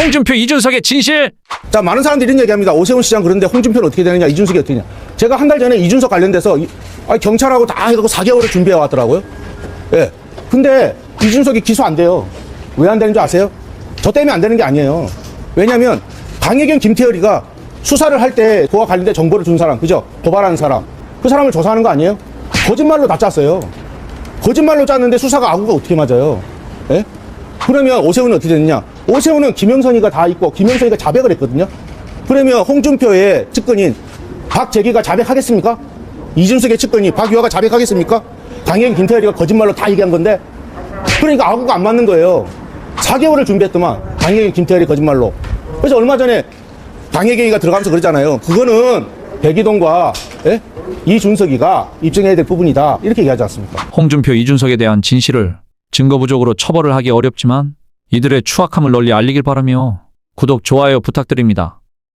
홍준표 이준석의 진실 자, 많은 사람들이 이런 얘기합니다. 오세훈 시장 그런데 홍준표는 어떻게 되느냐, 이준석이 어떻게 되냐. 제가 한 달 전에 이준석 관련돼서 이- 경찰하고 다 해갖고 4개월을 준비해 왔더라고요. 예. 근데 이준석이 기소 안 돼요. 왜 안 되는 줄 아세요? 저 때문에 안 되는 게 아니에요. 왜냐면 강혜경 김태열이가 수사를 할 때 그와 관련된 정보를 준 사람, 그죠? 고발하는 사람. 그 사람을 조사하는 거 아니에요? 거짓말로 다 짰어요. 거짓말로 짰는데 수사가 아구가 어떻게 맞아요? 예? 그러면 오세훈은 어떻게 됐느냐? 오세훈은 김영선이가 다 있고 김영선이가 자백을 했거든요. 그러면 홍준표의 측근인 박재기가 자백하겠습니까? 이준석의 측근이 박유화가 자백하겠습니까? 강행 김태열이가 거짓말로 다 얘기한 건데 그러니까 아구가 안 맞는 거예요. 4개월을 준비했더만 강혜경 김태열이 거짓말로. 그래서 얼마 전에 강혜경이가 들어가면서 그러잖아요. 그거는 백이동과 예? 이준석이가 입증해야 될 부분이다. 이렇게 얘기하지 않습니까? 홍준표 이준석에 대한 진실을 증거 부족으로 처벌을 하기 어렵지만 이들의 추악함을 널리 알리길 바라며 구독 좋아요 부탁드립니다.